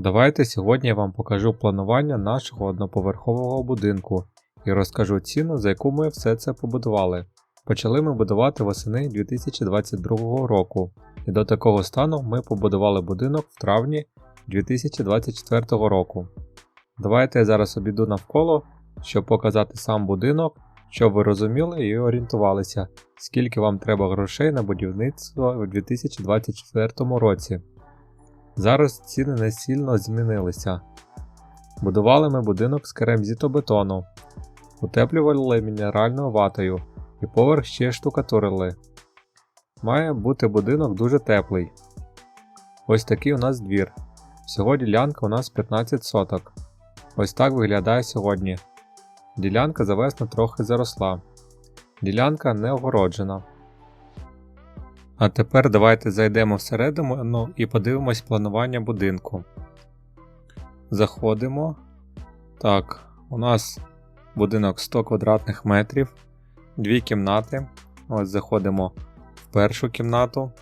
Давайте сьогодні я вам покажу планування нашого одноповерхового будинку і розкажу ціну, за яку ми все це побудували. Почали ми будувати восени 2022 року, і до такого стану ми побудували будинок в травні 2024 року. Давайте я зараз обійду навколо, щоб показати сам будинок, щоб ви розуміли і орієнтувалися, скільки вам треба грошей на будівництво у 2024 році. Зараз ціни не сильно змінилися. Будували ми будинок з керамзітобетону, утеплювали мінеральною ватою і поверх ще штукатурили. Має бути будинок дуже теплий. Ось такий у нас двір. Всього ділянка у нас 15 соток. Ось так виглядає сьогодні. Ділянка за весну трохи заросла. Ділянка не огороджена. А тепер давайте зайдемо всередину ну, і подивимось планування будинку. Заходимо. Так, у нас будинок 100 квадратних метрів, дві кімнати. Ось заходимо в першу кімнату.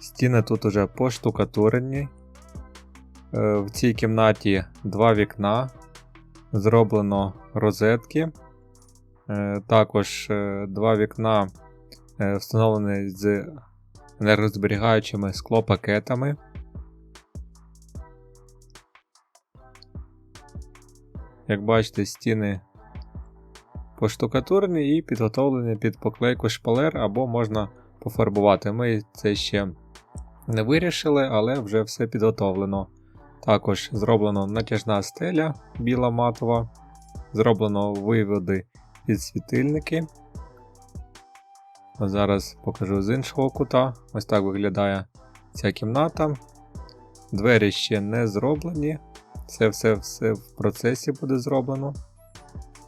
Стіни тут уже поштукатурені. Е, В цій кімнаті два вікна. Зроблено розетки. Е, Також е, два вікна е, встановлені з енергозберігаючими склопакетами. Як бачите, стіни поштукатурені і підготовлені під поклейку шпалер або можна пофарбувати. Ми це ще не вирішили, але вже все підготовлено. Також зроблено натяжна стеля біла матова, зроблено виводи під світильники. Ось Зараз покажу з іншого кута. Ось так виглядає ця кімната. Двері ще не зроблені. Це все все в процесі буде зроблено.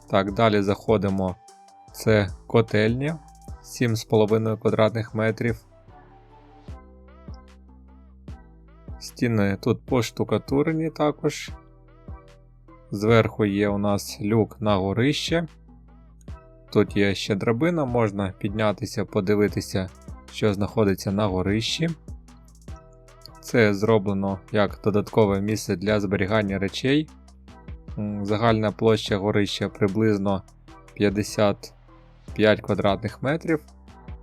Так, далі заходимо. Це котельня 7,5 квадратних метрів. Стіни тут поштукатурені також. Зверху є у нас люк на горище. Тут є ще драбина, можна піднятися, подивитися, що знаходиться на горищі. Це зроблено як додаткове місце для зберігання речей. Загальна площа горища приблизно 55 квадратних метрів.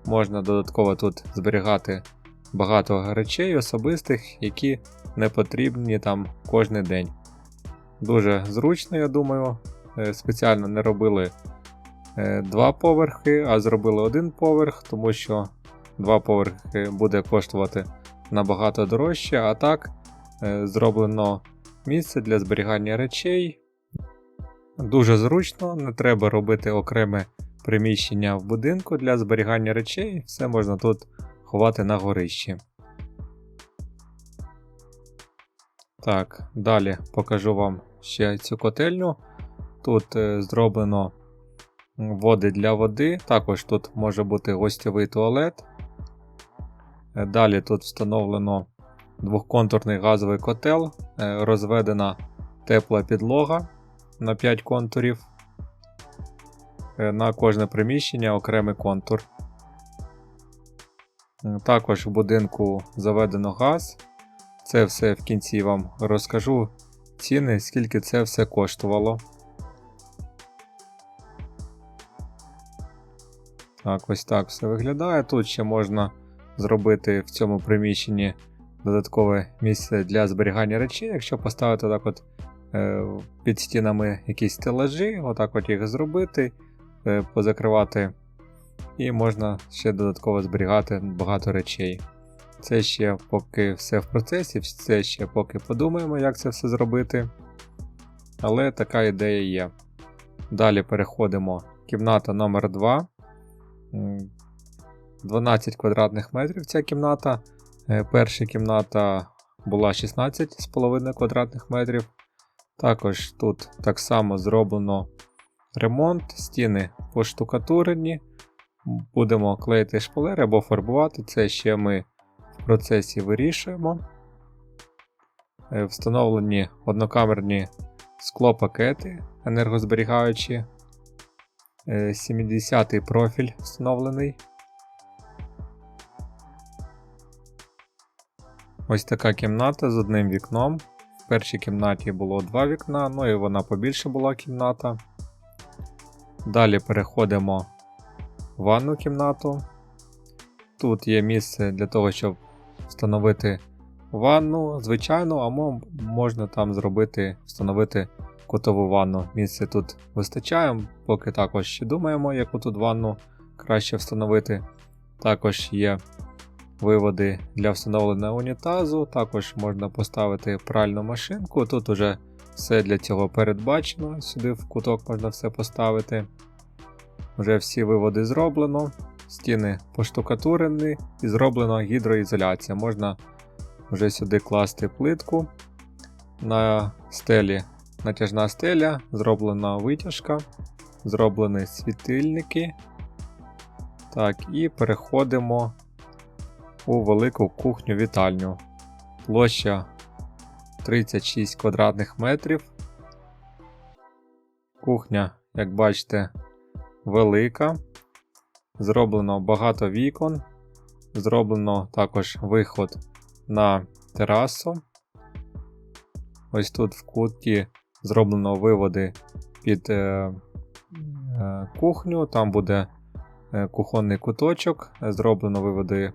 Можна додатково тут зберігати багато речей особистих, які не потрібні там кожен день. Дуже зручно, я думаю. Е, Спеціально не робили два поверхи, а зробили один поверх, тому що два поверхи буде коштувати набагато дорожче, а так е, зроблено місце для зберігання речей. Дуже зручно, не треба робити окреме приміщення в будинку для зберігання речей, все можна тут ховати на горищі. Так, далі покажу вам ще цю котельню. Тут е, зроблено води для води, також тут може бути гостьовий туалет. Е, Далі тут встановлено двохконтурний газовий котел, е, розведена тепла підлога на 5 контурів. Е, На кожне приміщення окремий контур. Також в будинку заведено газ. Це все в кінці вам розкажу ціни, скільки це все коштувало. Так, ось так все виглядає. Тут ще можна зробити в цьому приміщенні додаткове місце для зберігання речей, якщо поставити так от е, під стінами якісь стелажі, отак от їх зробити, е, позакривати, і можна ще додатково зберігати багато речей. Це ще поки все в процесі, це ще поки подумаємо, як це все зробити. Але така ідея є. Далі переходимо. Кімната номер 2 М, 12 квадратних метрів ця кімната. Е, Перша кімната була 16,5 квадратних метрів. Також тут так само зроблено ремонт, стіни поштукатурені. Будемо клеїти шпалери або фарбувати. Це ще ми в процесі вирішуємо. Е, Встановлені однокамерні склопакети енергозберігаючі. Е, 70-й профіль встановлений. Ось така кімната з одним вікном. В першій кімнаті було два вікна, ну і вона побільше була кімната. Далі переходимо в ванну кімнату. Тут є місце для того, щоб встановити ванну, звичайну, а можна там зробити, встановити кутову ванну. Місце тут вистачає, поки також ще думаємо, яку тут ванну краще встановити. Також є виводи для встановлення унітазу, також можна поставити пральну машинку. Тут уже все для цього передбачено. Сюди в куток можна все поставити. Вже всі виводи зроблено, стіни поштукатурені і зроблена гідроізоляція. Можна вже сюди класти плитку. На стелі натяжна стеля, зроблена витяжка, зроблені світильники. Так, і переходимо у велику кухню-вітальню. Площа 36 квадратних метрів. Кухня, як бачите, велика. Зроблено багато вікон. Зроблено також виход на терасу. Ось тут в куті зроблено виводи під е, е, кухню. Там буде е, кухонний куточок, зроблено виводи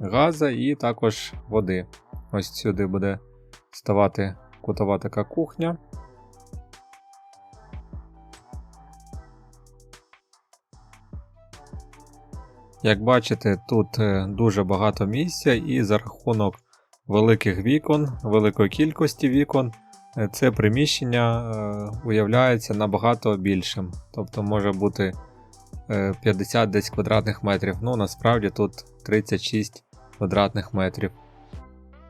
газа і також води. Ось сюди буде ставати кутова така кухня. Як бачите, тут е, дуже багато місця, і за рахунок великих вікон, великої кількості вікон, е, це приміщення е, уявляється набагато більшим. Тобто може бути е, 50 десь квадратних метрів. Ну насправді тут 36 квадратних метрів.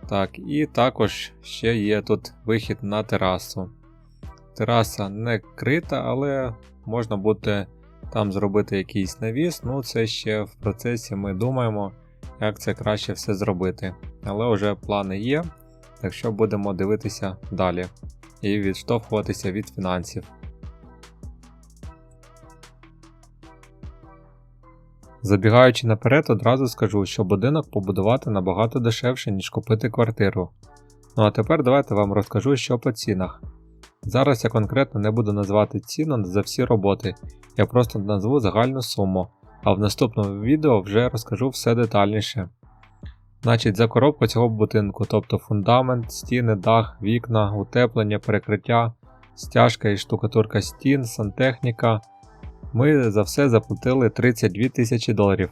Так, і також ще є тут вихід на терасу. Тераса не крита, але можна буде там зробити якийсь навіс. Ну, це ще в процесі ми думаємо, як це краще все зробити. Але вже плани є, так що будемо дивитися далі і відштовхуватися від фінансів. Забігаючи наперед, одразу скажу, що будинок побудувати набагато дешевше, ніж купити квартиру. Ну а тепер давайте вам розкажу, що по цінах. Зараз я конкретно не буду назвати ціну за всі роботи, я просто назву загальну суму, а в наступному відео вже розкажу все детальніше. Значить, за коробку цього будинку, тобто фундамент, стіни, дах, вікна, утеплення, перекриття, стяжка і штукатурка стін, сантехніка, ми за все заплатили 32 тисячі доларів.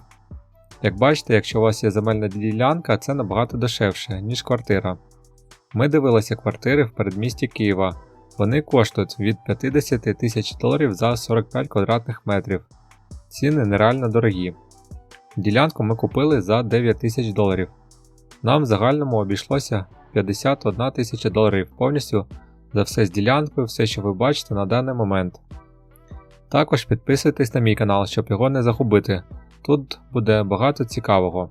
Як бачите, якщо у вас є земельна ділянка, це набагато дешевше, ніж квартира. Ми дивилися квартири в передмісті Києва. Вони коштують від 50 тисяч доларів за 45 квадратних метрів. Ціни нереально дорогі. Ділянку ми купили за 9 тисяч доларів. Нам в загальному обійшлося 51 тисяча доларів повністю за все з ділянкою, все, що ви бачите на даний момент. Також підписуйтесь на мій канал, щоб його не загубити. Тут буде багато цікавого.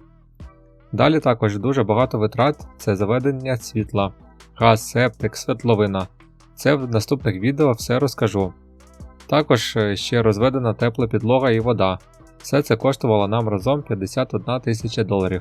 Далі також дуже багато витрат це заведення світла, газ, септик, свердловина. Це в наступних відео все розкажу. Також е, ще розведена тепла підлога і вода. Все це коштувало нам разом 51 тисяча доларів.